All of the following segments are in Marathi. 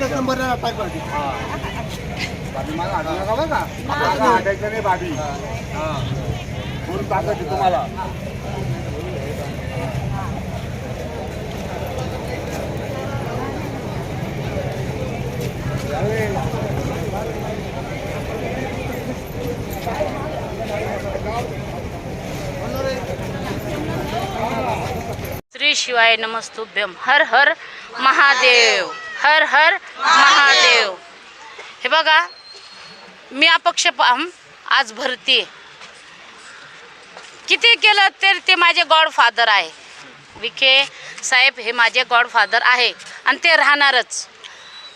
एकच नंबर टाक पाहिजे बाबी मला हाणू नका बरं का मला हाणायचं नाही बाबी. हा. फुल ताकद आहे तुम्हाला? श्री शिवाय नमस्तुभ्यम हर हर महादेव. हर हर महादेव. हे बघा मी अपक्ष पाम आज भरती किती केलं तर ते माझे गॉडफादर आहे. विखे साहेब हे माझे गॉडफादर आहे. आणि ते राहणारच.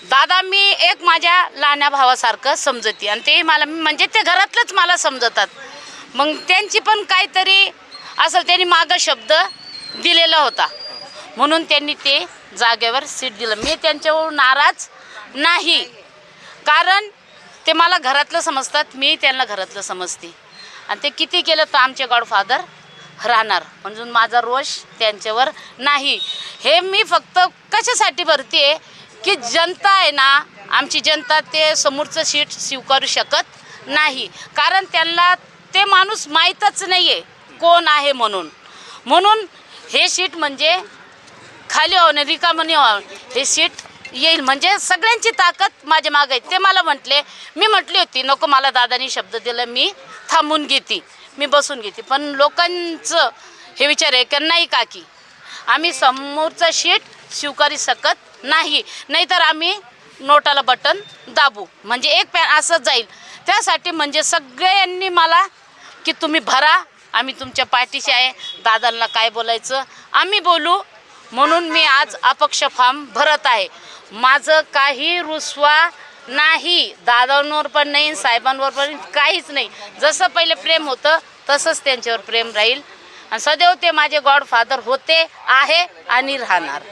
दादा मी एक माझ्या लहान्या भावासारखं समजते. आणि ते मला म्हणजे ते घरातलंच मला समजतात. मग त्यांची पण काहीतरी असं त्यांनी मागं शब्द दिलेला होता. म्हणून त्यांनी ते जागेवर सीट दिलं. मी त्यांच्यावर नाराज नाही. कारण ते मला घरातलं समजतात मी त्यांना घरातलं समजते. आणि ते किती केलं तर आमचे गॉडफादर राहणार. म्हणून माझा रोष त्यांच्यावर नाही. हे मी फक्त कशासाठी भरते की जनता आहे ना आमची जनता ते समोरचं सीट स्वीकारू शकत नाही. कारण त्यांना ते माणूस माहीतच नाही आहे कोण आहे म्हणून. म्हणून हे सीट म्हणजे खाली होणं रिकामं नाही व्हावं हे सीट येईल. म्हणजे सगळ्यांची ताकद माझ्या मागे आहे. ते मला म्हटले मी म्हटली होती नको मला दादानी शब्द दिला मी थांबून घेते. मी बसून घेते. पण लोकांचं हे विचार आहे की नाही काकी आम्ही समोरचा शीट स्वीकारू शकत नाही. नाहीतर आम्ही नोटाला बटन दाबू. म्हणजे एक पॅन असंच जाईल. त्यासाठी म्हणजे सगळ्यांनी मला की तुम्ही भरा. आम्ही तुमच्या पाठीशी आहे. दादांना काय बोलायचं? आम्ही बोलू. म्हणून मी आज अपक्ष फॉर्म भरत आहे. माझं काही रुसवा नाही. दादांवर पण नाही साहेबांवर पण काहीच नाही. जसं पहिले प्रेम होतं तसंच त्यांच्यावर प्रेम राहील. आणि सदैव ते माझे गॉडफादर होते आहे आणि राहणार.